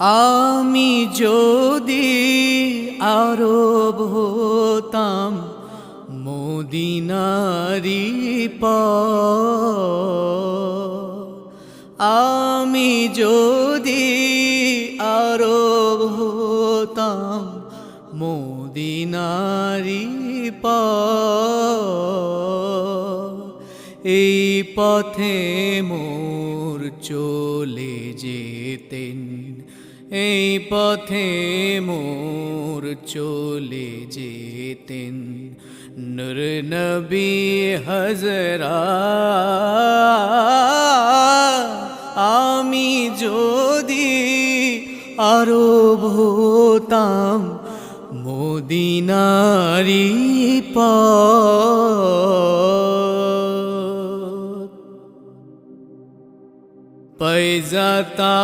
আমি যদি আরব হতাম, মদিনারি আমি যদি আরব হতাম, মদিনারি এই পথে মোর চলে যেতেন এই পথে মোর চলে যেতেন। নূর নবী হজরা, আমি যদি আরব হতাম মদিনারি পথ। পৈজাতা